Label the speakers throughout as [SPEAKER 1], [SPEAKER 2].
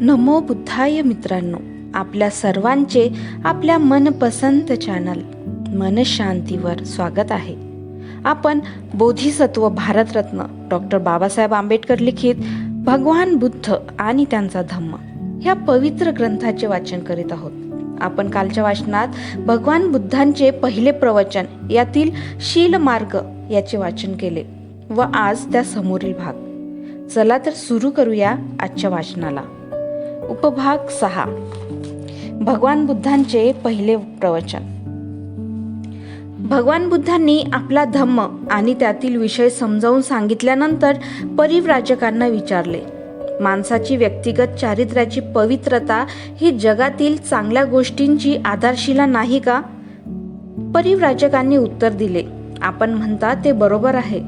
[SPEAKER 1] नमो बुद्धाय मित्रांनो आपल्या सर्वांचे आपल्या मनपसंत चॅनल मनशांतीवर स्वागत आहे. आपण बोधिसत्व भारतरत्न डॉक्टर बाबासाहेब आंबेडकर लिखित भगवान बुद्ध आणि त्यांचा धम्म ह्या पवित्र ग्रंथाचे वाचन करीत आहोत. आपण कालच्या वाचनात भगवान बुद्धांचे पहिले प्रवचन यातील शील मार्ग याचे वाचन केले व आज त्या समोरील भाग. चला तर सुरू करूया आजच्या वाचनाला. उपभाग सहा. भगवान बुद्धांचे पहिले प्रवचन. भगवान बुद्धांनी आपला धम्म आणि त्यातील विषय समजावून सांगितल्यानंतर परिव्राजकांना विचारले माणसाची व्यक्तिगत चारित्र्याची पवित्रता ही जगातील चांगल्या गोष्टींची आधारशिला नाही का? परिव्राजकांनी उत्तर दिले आपण म्हणता ते बरोबर आहे.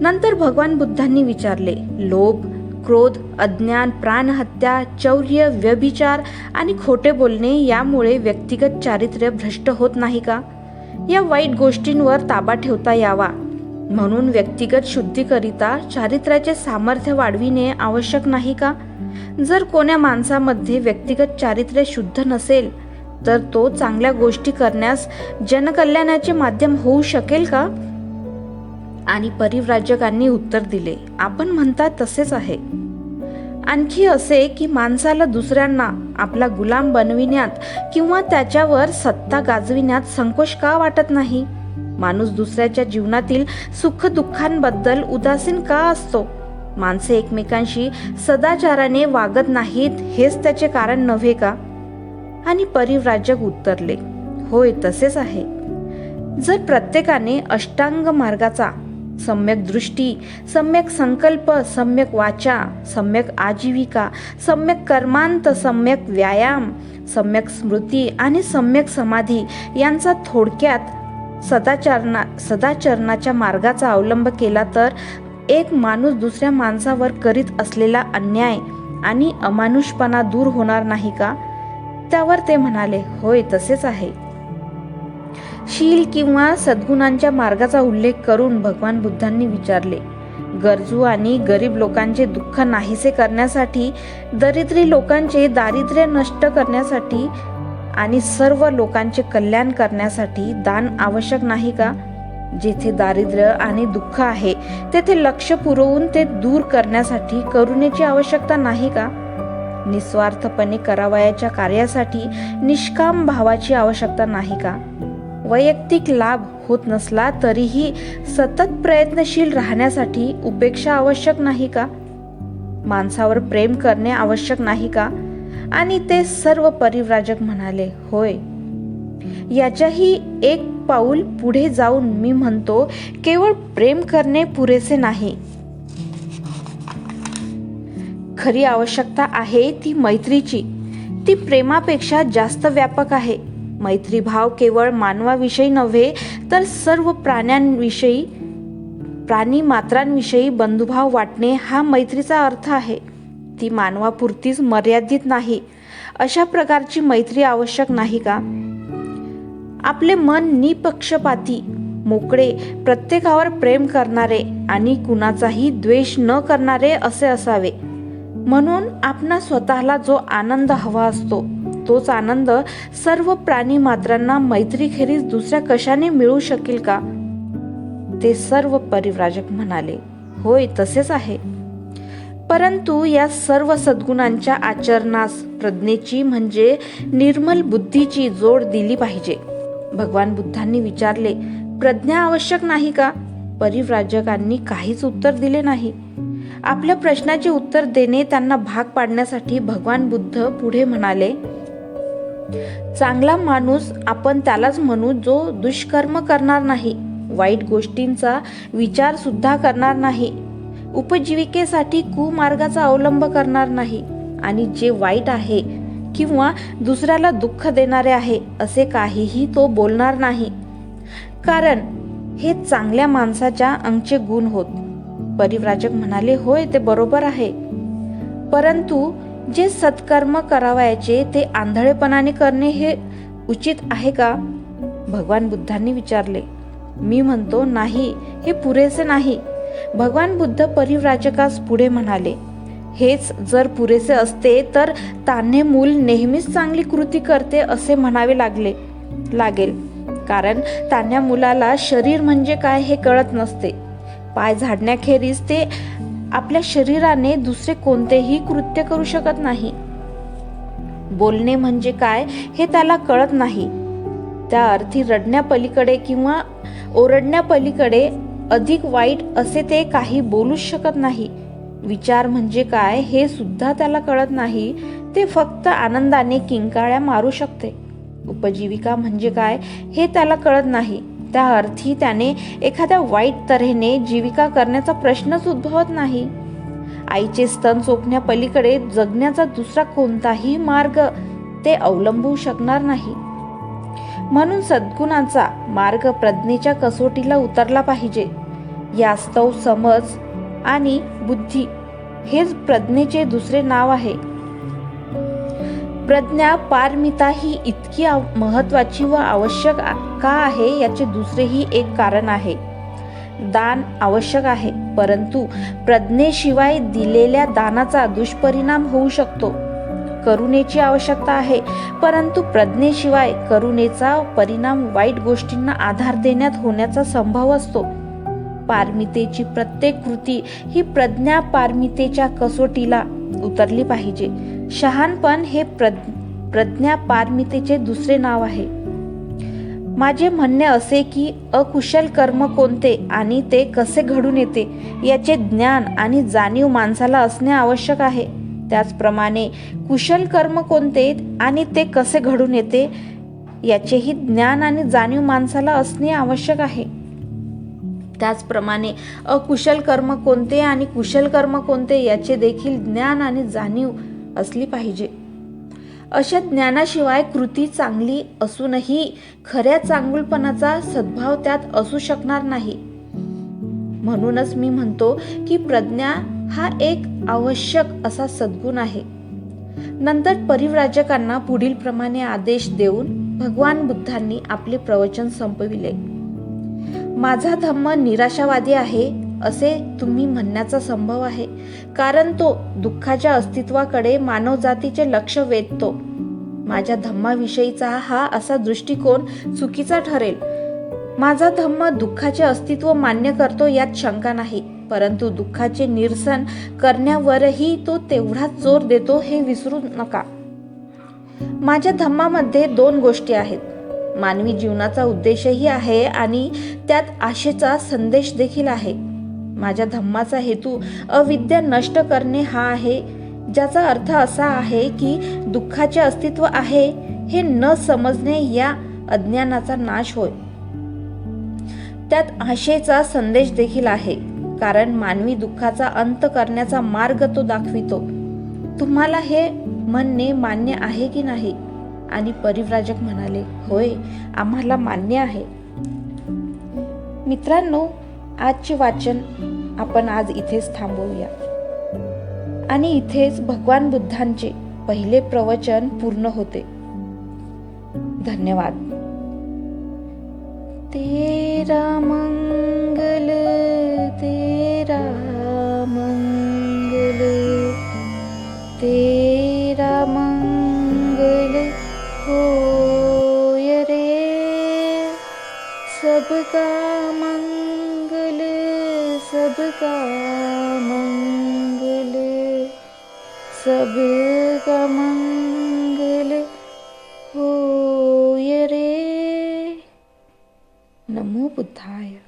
[SPEAKER 1] नंतर भगवान बुद्धांनी विचारले लोभ क्रोध अज्ञान प्राणहत्या चौर्य व्यभिचार आणि खोटे बोलणे यामुळे व्यक्तिगत चारित्र्य भ्रष्ट होत नाही का? या वाईट गोष्टींवर ताबा ठेवता यावा. म्हणून व्यक्तिगत शुद्धीकरिता चारित्र्याचे सामर्थ्य वाढविणे आवश्यक नाही का? जर कोण्या माणसामध्ये व्यक्तिगत चारित्र्य शुद्ध नसेल तर तो चांगल्या गोष्टी करण्यास जनकल्याणाचे माध्यम होऊ शकेल का? आणि परिव्राजकांनी उत्तर दिले. आपण म्हणता तसेच आहे. आणखी असे की माणसाला दुसऱ्यांना आपला गुलाम बनविण्यात किंवा त्याच्यावर सत्ता गाजविण्यात संकोच का वाटत नाही? माणूस दुसऱ्याच्या जीवनातील सुख दुःखांबद्दल उदासीन का असतो? माणसे एकमेकांशी सदाचाराने वागत नाहीत हेच त्याचे कारण नव्हे का? आणि परिव्राजक उत्तरले होय तसेच आहे. जर प्रत्येकाने अष्टांग मार्गाचा सम्यक दृष्टी सम्यक संकल्प सम्यक वाचा सम्यक आजीविका सम्यक कर्मांत सम्यक व्यायाम सम्यक स्मृती आणि सम्यक समाधी यांचा थोडक्यात सदाचरणा सदाचरणाच्या मार्गाचा अवलंब केला तर एक माणूस दुसऱ्या माणसावर करीत असलेला अन्याय आणि अमानुषपणा दूर होणार नाही का? त्यावर ते म्हणाले होय तसेच आहे. शील किंवा सद्गुणांच्या मार्गाचा उल्लेख करून भगवान बुद्धांनी विचारले गरजू आणि गरीब लोकांचे दुःख नाहीसे करण्यासाठी दरिद्री लोकांचे दारिद्र्य नष्ट करण्यासाठी आणि सर्व लोकांचे कल्याण करण्यासाठी दान आवश्यक नाही का? जेथे दारिद्र्य आणि दुःख आहे तेथे लक्ष पुरवून ते दूर करण्यासाठी करुणेची आवश्यकता नाही का? निस्वार्थपणे करावयाच्या कार्यासाठी निष्काम भावाची आवश्यकता नाही का? वैयक्तिक लाभ होत नसला तरीही सतत प्रयत्नशील राहण्यासाठी उपेक्षा आवश्यक नाही का? माणसावर प्रेम करणे आवश्यक नाही का? आणि ते सर्व परिव्राजक म्हणाले होय. याच्याही एक पाऊल पुढे जाऊन मी म्हणतो केवळ प्रेम करणे पुरेसे नाही. खरी आवश्यकता आहे ती मैत्रीची. ती प्रेमापेक्षा जास्त व्यापक आहे. मैत्रीभाव केवळ मानवाविषयी नव्हे तर सर्व प्राण्यांविषयी प्राणी मात्रांविषयी बंधुभाव वाटणे हा मैत्रीचा अर्थ आहे. ती मानवापुरतीच मर्यादित नाही. अशा प्रकारची मैत्री आवश्यक नाही का? आपले मन निपक्षपाती मोकळे प्रत्येकावर प्रेम करणारे आणि कुणाचाही द्वेष न करणारे असे असावे. म्हणून आपणा स्वतःला जो आनंद हवा असतो तोच आनंद सर्व प्राणी मात्रांना मैत्रीखेरीज दुसऱ्या कशाने मिळू शकेल का? ते सर्व परिव्राजक म्हणाले होय तसेच आहे. परंतु या सर्व सद्गुणांच्या आचरणास प्रज्ञेची म्हणजे निर्मल बुद्धीची जोड दिली पाहिजे. भगवान बुद्धांनी विचारले प्रज्ञा आवश्यक नाही का? परिव्राजकांनी काहीच उत्तर दिले नाही. आपल्या प्रश्नाचे उत्तर देणे त्यांना भाग पाडण्यासाठी भगवान बुद्ध पुढे म्हणाले चांगला माणूस आपण त्यालाच म्हणू जो दुष्कर्म करणार नाही वाईट गोष्टींचा विचार सुद्धा करणार नाही उपजीविकेसाठी कुमार्गाचा अवलंब करणार नाही आणि जे वाईट आहे किंवा दुसऱ्याला दुःख देणारे आहे असे काहीही तो बोलणार नाही. कारण हे चांगल्या माणसाच्या अंगचे गुण होत. परिव्राजक म्हणाले होय ते बरोबर आहे. परंतु जे सत्कर्म करावयाचे ते आंधळेपणाने करणे हे उचित आहे का? भगवान बुद्धांनी विचारले. मी म्हणतो नाही हे पुरेसे नाही. भगवान बुद्ध परिव्राजकास पुढे म्हणाले हेच जर पुरेसे असते तर तान्हे मूल नेहमीच चांगली कृती करते असे म्हणावे लागले लागेल. कारण तान्ह्या मुलाला शरीर म्हणजे काय हे कळत नसते. पाय झाडण्याखेरीज ते आपल्या शरीराने दुसरे कोणतेही कृत्य करू शकत नाही. बोलणे म्हणजे काय हे त्याला कळत नाही. त्या अर्थी रडण्यापलीकडे किंवा ओरडण्यापलीकडे अधिक वाईट असे ते काही बोलूच शकत नाही. विचार म्हणजे काय हे सुद्धा त्याला कळत नाही. ते फक्त आनंदाने किंकाळ्या मारू शकते. उपजीविका म्हणजे काय हे त्याला कळत नाही. त्या अर्थी त्याने एखाद्या वाईट तऱ्हेने जीविका करण्याचा प्रश्नच उद्भवत नाही. आईचे स्तन सोपण्यापलीकडे जगण्याचा दुसरा कोणताही मार्ग ते अवलंबू शकणार नाही. म्हणून सद्गुणाचा मार्ग प्रज्ञेच्या कसोटीला उतरला पाहिजे. यास्तव समज आणि बुद्धी हेच प्रज्ञेचे दुसरे नाव आहे. प्रज्ञा पारमिता ही इतकी आव- महत्वाची व आवश्यक का आहे याचे दुसरेही एक कारण आहे. दान आवश्यक आहे परंतु प्रज्ञेशिवाय दिलेल्या दानाचा दुष्परिणाम होऊ शकतो. करुणेची आवश्यकता आहे परंतु प्रज्ञेशिवाय करुणेचा परिणाम वाईट गोष्टींना आधार देण्यात होण्याचा संभव असतो. पारमितेची प्रत्येक कृती ही प्रज्ञा पारमितेच्या कसोटीला उतरली पाहिजे. शहाणपण हे प्रज्ञ प्रज्ञा पारमितेचे दुसरे नाव आहे. माझे म्हणणे असे की अकुशल कर्म कोणते आणि ते कसे घडून येते याचे ज्ञान आणि जाणीव माणसाला असणे आवश्यक आहे. त्याचप्रमाणे कुशल कर्म कोणते आणि ते कसे घडून येते याचेही ज्ञान आणि जाणीव माणसाला असणे आवश्यक आहे. त्याचप्रमाणे अकुशल कर्म कोणते आणि कुशल कर्म कोणते याचे देखील ज्ञान आणि जाणीव असली पाहिजे. अशा ज्ञानाशिवाय कृती चांगली असूनही खऱ्या चांगुलपणाचा सद्भाव त्यात असू शकणार नाही. म्हणूनच मी म्हणतो की प्रज्ञा हा एक आवश्यक असा सद्गुण आहे. नंतर परिव्राजकांना पुढील प्रमाणे आदेश देऊन भगवान बुद्धांनी आपले प्रवचन संपविले. माझा धम्म निराशावादी आहे असे तुम्ही म्हणण्याचा संभव आहे. कारण तो दुःखाच्या अस्तित्वाकडे मानवजातीचे लक्ष वेधतो. माझ्या धम्माविषयीचा हा असा दृष्टिकोन चुकीचा ठरेल. माझा धम्म दुःखाचे अस्तित्व मान्य करतो यात शंका नाही. परंतु दुःखाचे निरसन करण्यावरही तो तेवढाच जोर देतो हे विसरू नका. माझ्या धम्मामध्ये दोन गोष्टी आहेत. मानवी जीवनाचा उद्देशही आहे आणि त्यात आशेचा संदेश देखील आहे. माझ्या धम्माचा हेतू अविद्या नष्ट करणे हा आहे. ज्याचा अर्थ असा आहे की दुःखाचे अस्तित्व आहे हे न समजणे या अज्ञानाचा नाश होय. त्यात आशेचा संदेश देखील आहे. कारण मानवी दुःखाचा अंत करण्याचा मार्ग तो दाखवितो. तुम्हाला हे म्हणणे मान्य आहे की नाही? आणि परिव्राजक म्हणाले होय आम्हाला मान्य आहे. मित्रांनो आजचे वाचन आपण आज इथेच थांबवूया. आणि इथेच भगवान बुद्धांचे पहिले प्रवचन पूर्ण होते. धन्यवाद. तेरा मङ्गल मङ्गले रे नमो बुद्धाय।